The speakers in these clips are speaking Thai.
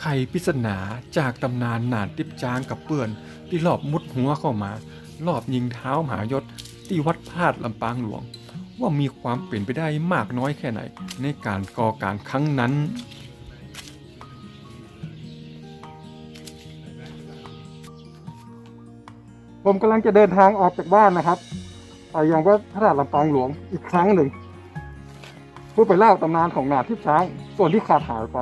ไขปริศนาจากตำนานหนานติบจางกับเปื่อน ที่รอบมุดหัวเข้ามารอบยิงเท้ามหายศที่วัดพลาดลำปางหลวง ว่ามีความเป็นไปได้มากน้อยแค่ไหน ในการก่อการครั้งนั้นผมกำลังจะเดินทางออกจากบ้านนะครับไปยังวัดพระธาตุลำปางหลวงอีกครั้งหนึ่งเพื่อไปเล่าตำนานของนาทิพช้างส่วนที่ขาดหายไป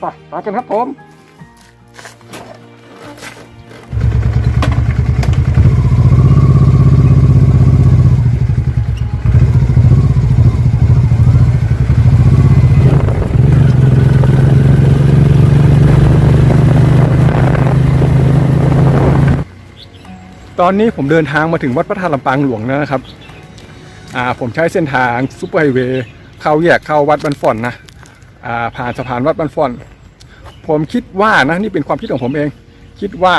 ไปไปกันครับผมตอนนี้ผมเดินทางมาถึงวัดพระธาตุลำปางหลวงแล้วนะครับ อ่า ผมใช้เส้นทางซุปเปอร์ไฮเวย์เข้าแยกเข้าวัดบันฟ่อนนะ ผ่านสะพานวัดบันฟ่อน ผมคิดว่านะนี่เป็นความคิดของผมเอง คิดว่า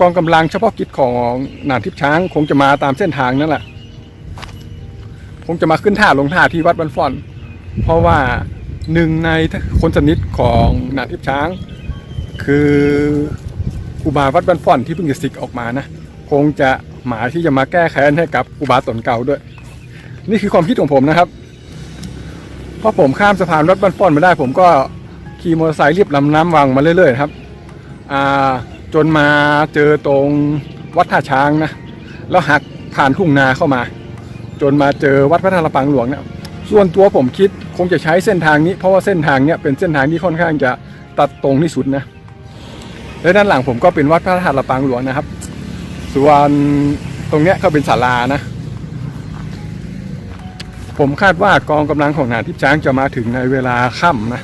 กองกำลังเฉพาะกิจของนานทิพช้างคงจะมาตามเส้นทางนั่นแหละคงจะมาขึ้นท่าลงท่าที่วัดบันฟ่อน เพราะว่าหนึ่งในคนสนิทของนานทิพช้าง คือครูบาวัดบ้านฟ่อนที่เพิ่งจะสิกออกมานะคงจะหมายที่จะมาแก้แค้นให้กับครูบาตนเก่าด้วย นี่คือความคิดของผมนะครับ พอผมข้ามสะพานวัดบ้านฟ่อนมาได้ ผมก็ขี่มอเตอร์ไซค์เรียบลำน้ำวังมาเรื่อยๆครับอ่าจนมาเจอตรงวัดท่าช้างนะแล้วหักผ่านทุ่งนาเข้ามา จนมาเจอวัดพระธาตุปางหลวงเนี่ยส่วนตัวผมคิดคงจะใช้เส้นทางนี้เพราะว่าเส้นทางเนี้ยเป็นเส้นทางที่ค่อนข้างจะตัดตรงที่สุดนะและด้านหลังผมก็เป็นวัดพระธาตุปางหลวงนะครับ ส่วนตรงเนี้ยก็เป็นศาลานะ ผมคาดว่ากองกำลังของนาทิพช้างจะมาถึงในเวลาค่ำนะ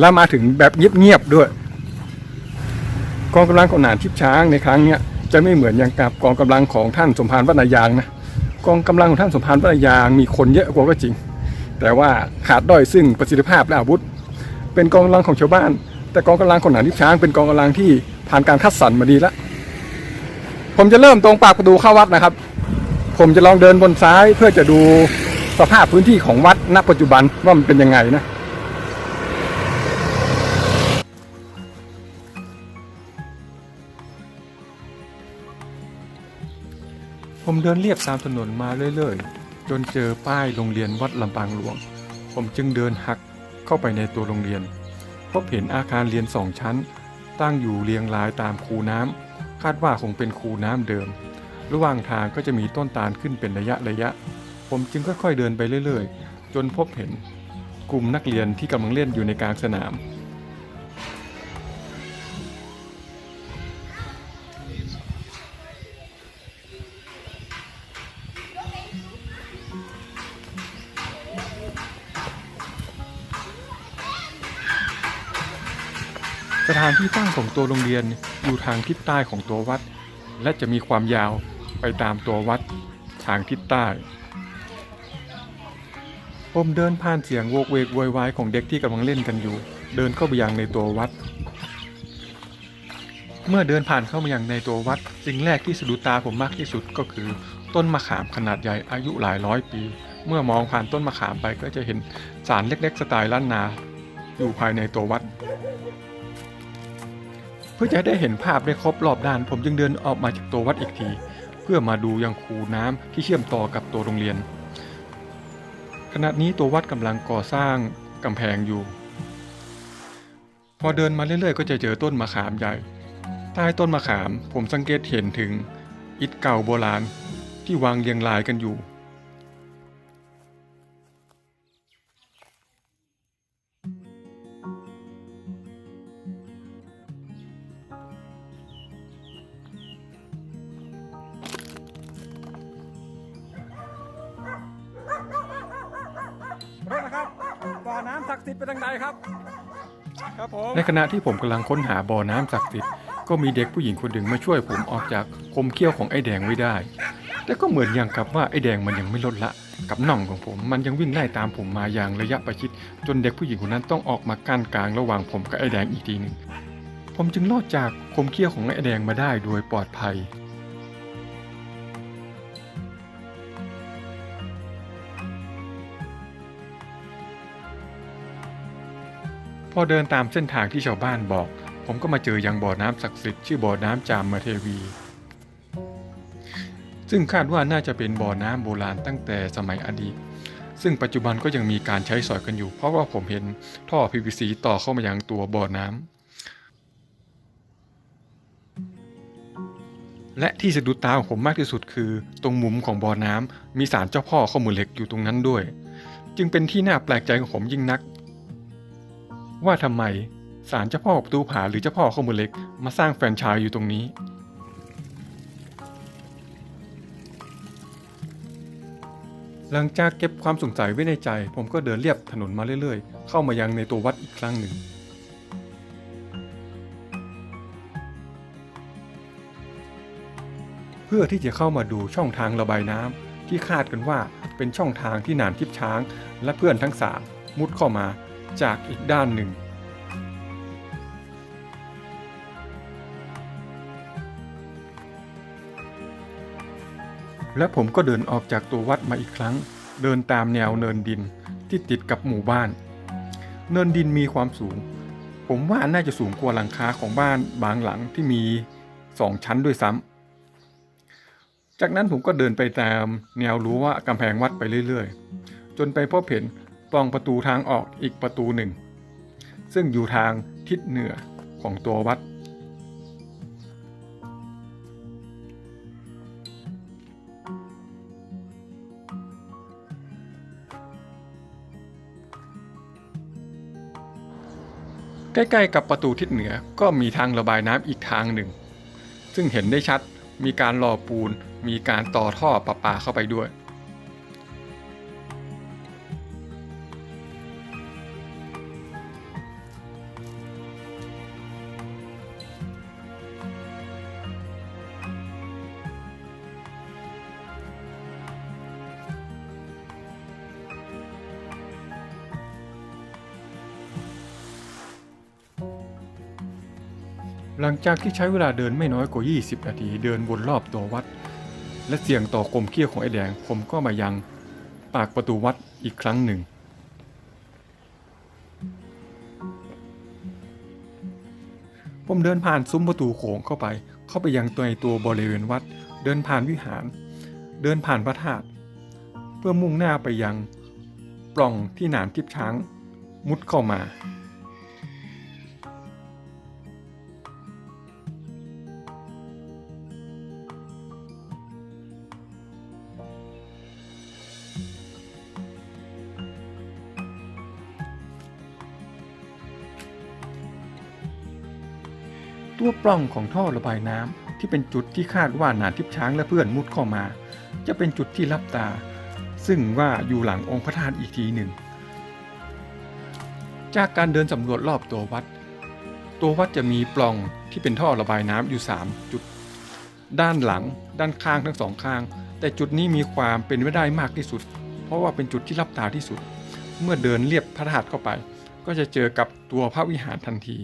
และมาถึงแบบเงียบๆด้วย กองกำลังของนาทิพช้างในครั้งเนี้ยจะไม่เหมือนอย่างกับกองกำลังของท่านสมภารวัฒนายางนะกองกำลังของท่านสมภารวัฒนายางมีคนเยอะกว่าก็จริง แต่ว่าขาดด้อยซึ่งประสิทธิภาพและอาวุธ เป็นกองกำลังของชาวบ้าน แต่กองกำลังของหนานทิพช้าง เป็นกองกำลังที่ผ่านการคัดสรรมาดีแล้วผมจะเริ่มตรงปากประตูเข้าวัดนะครับ ผมจะลองเดินบนซ้ายเพื่อจะดูสภาพพื้นที่ของวัดณปัจจุบันว่ามันเป็นยังไงนะผมเดินเรียบตามถนนมาเรื่อยๆ จนเจอป้ายโรงเรียนวัดลำปางหลวง ผมจึงเดินหักเข้าไปในตัวโรงเรียน พบเห็นอาคารเรียนสองชั้น ตั้งอยู่เรียงรายตามคูน้ำ คาดว่าคงเป็นคูน้ำเดิม ระหว่างทางก็จะมีต้นตาลขึ้นเป็นระยะระยะ ผมจึงค่อยๆเดินไปเรื่อยๆ จนพบเห็นกลุ่มนักเรียนที่กำลังเล่นอยู่ในกลางสนาม สถานที่ตั้งของตัวโรงเรียนอยู่ทางทิศใต้ของตัววัด และจะมีความยาว ไปตามตัววัดทางทิศใต้ ผมเดินผ่านเสียงโวกเวกโวยวายของเด็กที่กำลังเล่นกันอยู่ เดินเข้าไปยังในตัววัด เมื่อเดินผ่านเข้ามายังในตัววัด สิ่งแรกที่สะดุดตาผมมากที่สุดก็คือ ต้นมะขามขนาดใหญ่อายุหลายร้อยปี เมื่อมองผ่านต้นมะขามไปก็จะเห็นศาลเล็กๆสไตล์ล้านนา อยู่ภายในตัววัดเพื่อจะได้เห็นภาพได้ครบรอบด้าน ผมจึงเดินออกมาจากตัววัดอีกที พื่อมาดูยังคูน้ำที่เชื่อมต่อกับตัวโรงเรียน ขณะนี้ตัววัดกำลังก่อสร้างกำแพงอยู่ พอเดินมาเรื่อยๆ ก็จะเจอต้นมะขามใหญ่ ใต้ต้นมะขามผมสังเกตเห็นถึงอิฐเก่าโบราณที่วางเรียงรายกันอยู่ ขณะที่ผมกำลังค้นหาบ่อน้ำศักดิ์สิทธิ์ก็มีเด็กผู้หญิงคนหนึ่งมาช่วยผมออกจากคมเขี้ยวของไอ้แดงไว้ได้ แต่ก็เหมือนอย่างกับว่าไอ้แดงมันยังไม่ลดละ กับน่องของผมมันยังวิ่งไล่ตามผมมาอย่างระยะประชิด จนเด็กผู้หญิงคนนั้นต้องออกมากั้นกลางระหว่างผมกับไอ้แดงอีกทีหนึ่งผมจึงรอดจากคมเขี้ยวของไอ้แดงมาได้โดยปลอดภัย อเดินตามเส้นทางที่ชาวบ้านบอก ผมก็มาเจอยังบ่อน้ำศักดิ์สิทธิ์ชื่อบ่อน้ำจามเทวี ซึ่งคาดว่าน่าจะเป็นบ่อน้ำโบราณตั้งแต่สมัยอดีต ซึ่งปัจจุบันก็ยังมีการใช้สอยกันอยู่ เพราะว่าผมเห็นท่อ PVC ต่อเข้ามายังตัวบ่อน้ำและที่สะดุดตาของผมมากที่สุดคือ ตรงมุมของบ่อน้ำมีศาลเจ้าพ่อข้อมือเหล็กอยู่ตรงนั้นด้วย จึงเป็นที่น่าแปลกใจของผมยิ่งนัก ว่าทำไมศาลเจ้าพ่อประตูผาหรือเจ้าพ่อข้อมือเล็กมาสร้างแฟรนไชส์อยู่ตรงนี้ หลังจากเก็บความสงสัยไว้ในใจ ผมก็เดินเลียบถนนมาเรื่อยๆ เข้ามายังในตัววัดอีกครั้งหนึ่ง เพื่อที่จะเข้ามาดูช่องทางระบายน้ำที่คาดกันว่าเป็นช่องทางที่หนานทิพช้าง และเพื่อนทั้งสามมุดเข้ามา จากอีกด้านหนึ่ง และผมก็เดินออกจากตัววัดมาอีกครั้ง เดินตามแนวเนินดินที่ติดกับหมู่บ้าน เนินดินมีความสูง ผมว่าน่าจะสูงกว่าหลังคาของบ้านบางหลังที่มีสองชั้นด้วยซ้ำจากนั้นผมก็เดินไปตามแนวรั้วกำแพงวัดไปเรื่อยๆ จนไปพบเห็น ปล่องประตูทางออกอีกประตูหนึ่ง ซึ่งอยู่ทางทิศเหนือของตัววัด ใกล้ๆกับประตูทิศเหนือก็มีทางระบายน้ำอีกทางหนึ่ง ซึ่งเห็นได้ชัดมีการหล่อปูน มีการต่อท่อประปาเข้าไปด้วย หลังจากที่ใช้เวลาเดินไม่น้อยกว่า 20 นาทีเดินวนรอบตัววัด และเสียงต่อกลมเกี้ยวของไอ้แดง ผมก็มายังปากประตูวัดอีกครั้งหนึ่ง ผมเดินผ่านซุ้มประตูโขงเข้าไป เข้าไปยังตัวในตัวบริเวณวัด เดินผ่านวิหาร เดินผ่านพระธาตุเพื่อมุ่งหน้าไปยังปล่องที่หนามทิพช้างมุดเข้ามา ตัวปล่องของท่อระบายน้ำที่เป็นจุดที่คาดว่านาทิพช้างและเพื่อนมุดเข้ามา จะเป็นจุดที่ลับตา ซึ่งว่าอยู่หลังองค์พระธาตุอีกทีหนึ่ง จากการเดินสำรวจรอบตัววัด ตัววัดจะมีปล่องที่เป็นท่อระบายน้ำอยู่ 3 จุด ด้านหลัง ด้านข้างทั้งสองข้าง แต่จุดนี้มีความเป็นไปได้มากที่สุด เพราะว่าเป็นจุดที่ลับตาที่สุด เมื่อเดินเลียบพระธาตุเข้าไป ก็จะเจอกับตัวพระวิหารทันที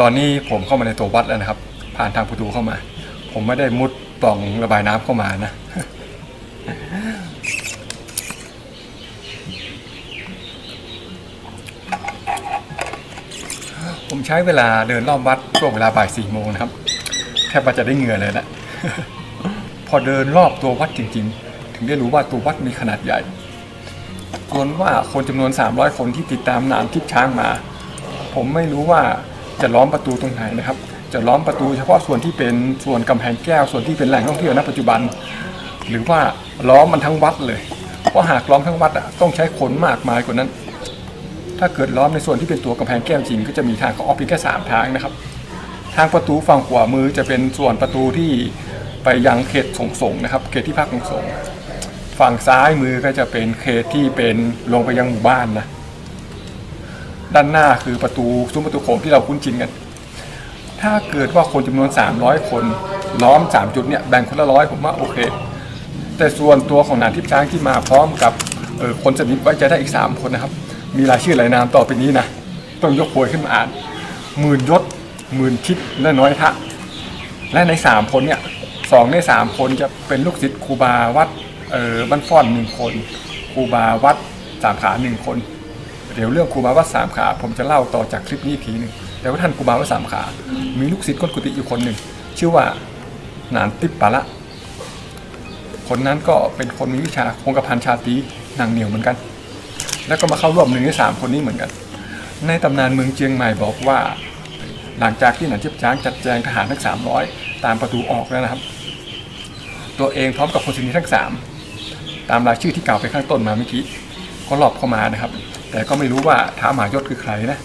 ตอนนี้ผมเข้ามาในตัววัดแล้วนะครับ ผ่านทางประตูเข้ามา ผมไม่ได้มุดปล่องระบายน้ำเข้ามานะผมใช้เวลาเดินรอบวัดช่วงเวลาบ่ายสี่โมงนะครับแทบว่าจะได้เหงื่อเลยนะพอเดินรอบตัววัดจริง ๆ ถึงได้รู้ว่าตัววัดมีขนาดใหญ่ส่วนว่าคนจำนวน 300 คนที่ติดตามนามทิพช้างมา ผมไม่รู้ว่า จะล้อมประตูตรงไหนนะครับ จะล้อมประตูเฉพาะส่วนที่เป็นส่วนกำแพงแก้วส่วนที่เป็นแหล่งท่องเที่ยวณปัจจุบัน หรือว่าล้อมมันทั้งวัดเลยเพราะหากล้อมทั้งวัดอะต้องใช้คนมากมายกว่านั้น ถ้าเกิดล้อมในส่วนที่เป็นตัวกำแพงแก้วจริง ก็จะมีทางเข้าออกเพียงแค่สามทางนะครับ ทางประตูฝั่งขวามือจะเป็นส่วนประตูที่ไปยังเขตสงสงนะครับ เขตที่พักของสงฆ์ฝั่งซ้ายมือก็จะเป็นเขตที่เป็นลงไปยังหมู่บ้านนะ ด้านหน้าคือประตูซุ้มประตูโขงที่เราคุ้นชินกัน ถ้าเกิดว่าคนจำนวน 300 คนล้อม 3 จุดเนี่ยแบ่งคนละร้อยผมว่าโอเค แต่ส่วนตัวของหนานทิพย์ช้างที่มาพร้อมกับออคนสนิทไว้ใจได้อีกสามคนนะครับ มีรายชื่อรายนามต่อไปนี้นะต้องยกโพยขึ้นมาอ่านหมื่นยศหมื่นทิศและน้อยทะ และในสามคนเนี่ยสองในสามคนจะเป็นลูกศิษย์ครูบาวัดเออบ้านฟ้อนหนึ่งคนครูบาวัดสามขาหนึ่งคน เดี๋ยวเรื่องครูบาวัดสามขา ผมจะเล่าต่อจากคลิปนี้อีกทีหนึ่งแต่ว่าท่านครูบาวัดสามขา มีลูกศิษย์ก้นกุฏิอยู่คนหนึ่งชื่อว่าหนานติปปะละ คนนั้นก็เป็นคนมีวิชาคงกระพันชาตรีนางเหนียวเหมือนกัน แล้วก็มาเข้าร่วมหนึ่งในสามคนนี้เหมือนกัน ในตำนานเมืองเจียงใหม่บอกว่า หลังจากที่หนันเทียบช้างจัดแจงทหารทั้งสามร้อยตามประตูออกแล้วนะครับ ตัวเองพร้อมกับคนสนิททั้งสามตามรายชื่อที่กล่าวไปข้างต้นมาเมื่อกี้ก็หลบเข้ามานะครับ แต่ก็ไม่รู้ว่าท้ามหายศคือใครนะ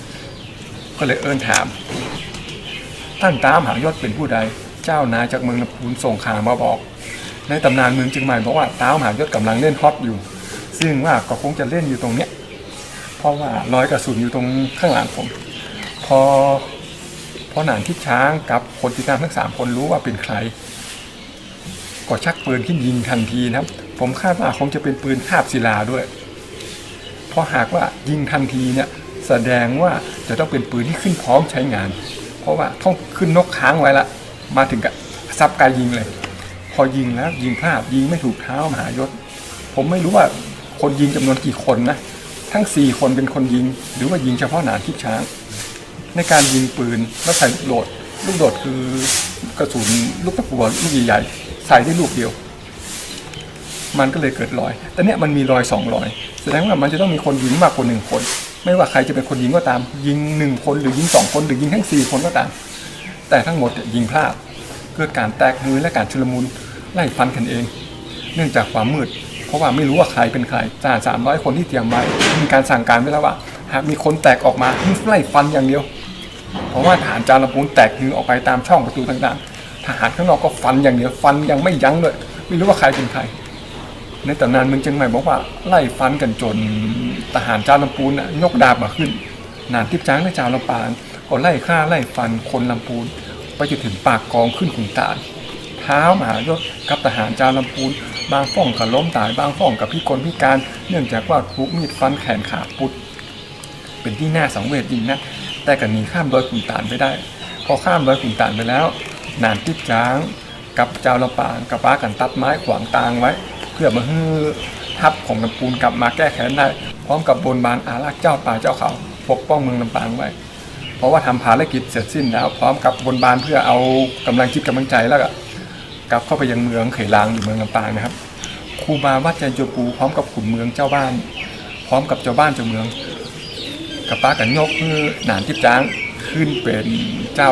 ก็เลยเอิ้นถาม ท่านตามหายศเป็นผู้ใด เจ้านายจากเมืองลำพูนส่งข่าวมาบอก ในตำนานเมืองเชียงหม่บอกว่าท้ามหายศกำลังเล่นฮอตอยู่ ซึ่งว่าก็คงจะเล่นอยู่ตรงเนี้ย เพราะว่ารอยกระสุนอยู่ตรงข้างหลังผม พอพอหนานทิศช้างกับคนติดตามทั้งสามคนรู้ว่าเป็นใคร ก็ชักปืนขึ้นยิงทันทีนะครับ ผมคาดว่าคงจะเป็นปืนคาบศิลาด้วย เพราะหากว่ายิงทันทีเนี่ยแสดงว่าจะต้องเป็นปืนที่ขึ้นพร้อมใช้งาน เพราะว่าต้องขึ้นนกค้างไว้ละ มาถึงกับซับกายยิงเลย พอยิงแล้วยิงพลาดยิงไม่ถูกเท้ามหายศ ผมไม่รู้ว่าคนยิงจำนวนกี่คนนะ ทั้ง 4 คนเป็นคนยิง หรือว่ายิงเฉพาะหนานทิพช้าง ในการยิงปืนแล้วใส่ลูกโดด ลูกโดดคือกระสุนลูกตะกัวลูกใหญ่ๆใส่ได้ลูกเดียว มันก็เลยเกิดรอย แต่เนี้ยมันมีรอยสองรอย แสดงว่ามันจะต้องมีคนยิงมากกว่าหนึ่งคน ไม่ว่าใครจะเป็นคนยิงก็ตาม ยิงหนึ่งคนหรือยิงสองคนหรือยิงทั้งสี่คนก็ตาม แต่ทั้งหมดยิงพลาดเกิดการแตกฮือและการชุลมุนไล่ฟันกันเอง เนื่องจากความมืด เพราะว่าไม่รู้ว่าใครเป็นใครทหารสามร้อยคนที่เตรียมไว้มีการสั่งการไว้แล้วว่า หากมีคนแตกออกมาให้ไล่ฟันอย่างเดียว เพราะว่าทหารจารปูนแตกฮือออกไปตามช่องประตูต่างๆ ทหารข้างนอกก็ฟันอย่างเดียวฟันยังไม่ยั้งเลยไม่รู้ว่าใครเป็นใคร ในตำนานเมืองเชียงใหม่บอกว่าไล่ฟันกันจนทหารจารลำปูนยกดาบมาขึ้น นานทิพย์จ้างและจาลำปางก็ไล่ฆ่าไล่ฟันคนลำปูนไปจนถึงปากกองขึ้นขุนตาลเท้ามหายศกับทหารจารลำปูน บางฟ่องกับล้มตายบางฟ่องกับพิกลพิการ เนื่องจากว่าถูกมีดฟันแขนขาปุด เป็นที่น่าสังเวชยิ่งนะ แต่ก็หนีข้ามดอยขุนตาลไปได้ พอข้ามดอยขุนตาลไปแล้ว นานทิพย์จ้าง กับเจ้าลำปางกับป้ากันตัดไม้ขวางทางไว้ พื่อมาฮือทัพของลำปูนกลับมาแก้แค้นได้ พร้อมกับบนบานอารักษ์เจ้าป่าเจ้าเขาปกป้องเมืองลำปางไว้ เพราะว่าทำภารกิจเสร็จสิ้นแล้ว พร้อมกับบนบานเพื่อเอากำลังจิตกำลังใจแล้วก็กลับเข้าไปยังเมืองเขยลางอยู่เมืองลำปางนะครับครูบาวัดใจโจปูพร้อมกับขุนเมืองเจ้าบ้าน พร้อมกับเจ้าบ้านเจ้าเมือง กับป้ากันยกมือหนานทิพย์จ้างขึ้นเป็นเจ้า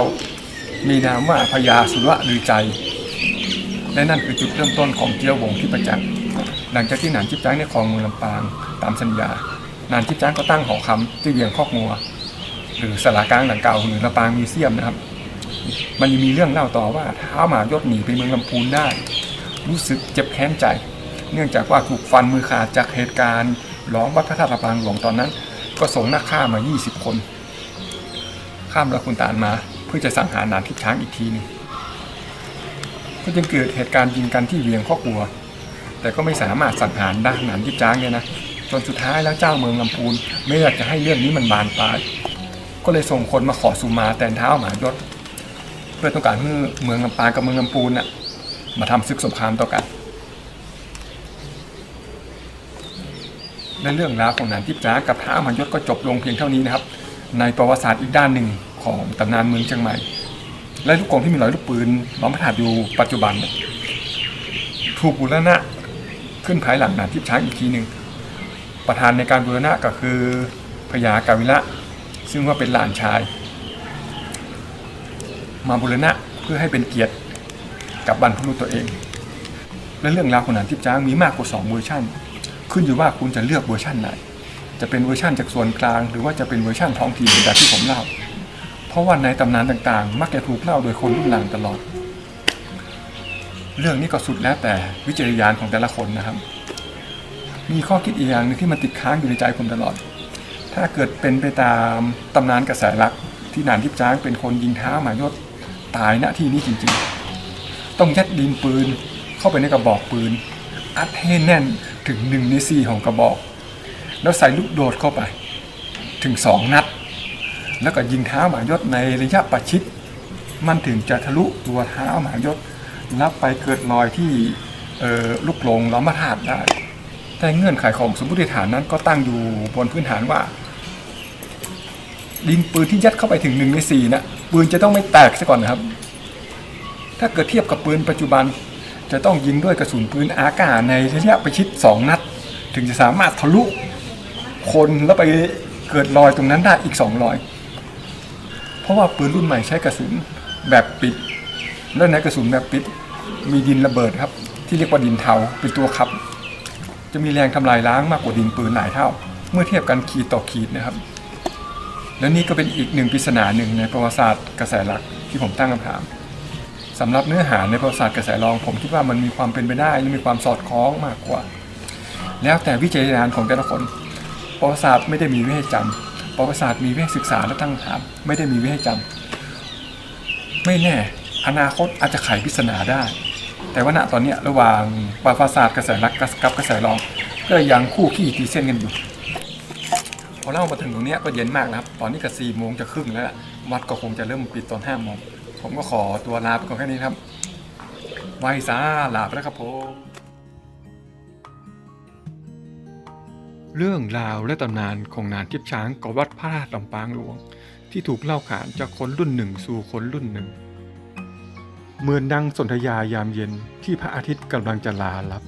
มีนามว่าพญาสุรลือใจ และนั่นคือจุดเริ่มต้นของเจียววงที่ประจักษ์ หลังจากที่หนานจิบจ้างในคลองเมืองลำปางตามสัญญานานจิบจ้างก็ตั้งหอคำที่เวียงคอกงัว หรือสลากลางหลังเก่าหรือลำปางมีเซียมนะครับ มันยังมีเรื่องเล่าต่อว่าเท้าหมายศหนีไปเมืองลำพูนได้ รู้สึกเจ็บแค้นใจ เนื่องจากว่าถูกฟันมือขาดจากเหตุการณ์ล้อมวัดพระธาตุลำปางหลวงตอนนั้น ก็ส่งนักฆ่ามา 20 คน ข้ามละคุณตาลมาเพื่อจะสังหารนานทิพช้างอีกทีหนึงก็จึงเกิดเหตุการณ์ยิงกันที่เวียงข้อกลัว แต่ก็ไม่สามารถสังหารได้หนานยิบจ้างเนี่ยนะจนสุดท้ายแล้วเจ้าเมืองลำพูนไม่อยากจะให้เรื่องนี้มันบานปลาย ก็เลยส่งคนมาขอสุมาแตนเท้าหมายศเพื่อต้องการให้เมืองลำปางกับเมืองลำพูนน่ะมาทำศึกสงครามต่อกันและเรื่องราวของหนานทิพย์จ้ากับท้าวมหายศก็จบลงเพียงเท่านี้นะครับ ในประวัติศาสตร์อีกด้านหนึ่งของตำนานเมืองเชียงใหม่ และลูกกรงที่มีรอยลูกปืนล้อมพระธาตุอยู่ปัจจุบัน ถูกบูรณะ ขึ้นภายหลังหนาทิพย์ช้างอีกทีหนึ่งประธานในการบูรณะก็คือพญากาวิระซึ่งว่าเป็นหลานชาย มาบูรณะเพื่อให้เป็นเกียรติกับบรรพบุรุษตัวเอง และเรื่องราวของหนาทิพย์ช้างมีมากกว่า2เวอร์ชันขึ้นอยู่ว่าคุณจะเลือกเวอร์ชันไหน จะเป็นเวอร์ชันจากส่วนกลาง หรือว่าจะเป็นเวอร์ชันท้องถิ่นแบบที่ผมเล่า เพราะว่าในตำนานต่างๆ มักจะถูกเล่าโดยคนรุ่นหลังตลอด เรื่องนี้ก็สุดแล้วแต่วิจารณญาณของแต่ละคนนะครับ มีข้อคิดอีกอย่างหนึงที่มันติดค้างอยู่ในใจผมตลอด ถ้าเกิดเป็นไปตามตำนานกระแสลักที่นานทิพย์จ้างเป็นคนยิงเท้าหมายศตายณที่นี้จริงๆ ต้องยัดดินปืนเข้าไปในกระบอกปืน อัดให้แน่นถึงหนึ่งในสี่ของกระบอก แล้วใส่ลูกโดดเข้าไป ถึงสองนัด แล้วก็ยิงเท้าหมายศในระยะประชิด มันถึงจะทะลุตัวเท้าหมายศ รับไปเกิดรอยที่ลูกลงล้อมธาตุได้ แต่เงื่อนไขของสมมติฐานนั้นก็ตั้งอยู่บนพื้นฐานว่าดินปืนที่ยัดเข้าไปถึงหนึ่งในสี่นะปืนจะต้องไม่แตกซะก่อนนะครับ ถ้าเกิดเทียบกับปืนปัจจุบัน จะต้องยิงด้วยกระสุนปืนอากาศในระยะประชิด2นัด ถึงจะสามารถทะลุคนแล้วไปเกิดรอยตรงนั้นได้อีก2รอย เพราะว่าปืนรุ่นใหม่ใช้กระสุนแบบปิด แล้วในกระสุนแบบปิดมีดินระเบิดครับ ที่เรียกว่าดินเทาเป็นตัวขับ จะมีแรงทำลายล้างมากกว่าดินปืนหลายเท่า เมื่อเทียบกันขีดต่อขีดนะครับ และนี่ก็เป็นอีกหนึ่งปริศนาหนึ่งในประวัติศาสตร์กระแสหลักที่ผมตั้งคำถามสำหรับเนื้อหาในประวัติศาสตร์กระแสรอง ผมคิดว่ามันมีความเป็นไปได้และมีความสอดคล้องมากกว่า แล้วแต่วิจัยญาณของแต่ละคนประวัติศาสตร์ไม่ได้มีไว้ให้จำประวัติศาสตร์มีไว้ให้ศึกษาและตั้งคำถาม ไม่ได้มีไว้ให้จำไม่แน่ อนาคตอาจจะไขปริศนาได้ แต่ว่าณตอนนี้ระหว่างประวัติศาสตร์กระแสหลักกับกระแสรอง ก็ยังคู่ขี้ตีเส้นกันอยู่ พอเล่ามาถึงตรงนี้ก็เย็นมากนะครับ ตอนนี้ก็สี่โมงจะครึ่งแล้ววัดก็คงจะเริ่มปิดตอนห้าโมงผมก็ขอตัวลาไปก่อนแค่นี้ครับไว้ซาลาไปแล้วครับผมเรื่องราวและตำนานของนานทิพช้างกับวัดพระธาตุลำปางหลวง ที่ถูกเล่าขานจากคนรุ่นหนึ่งสู่คนรุ่นหนึ่ง เหมือนดังสนธยายามเย็นที่พระอาทิตย์กำลังจะลาลับ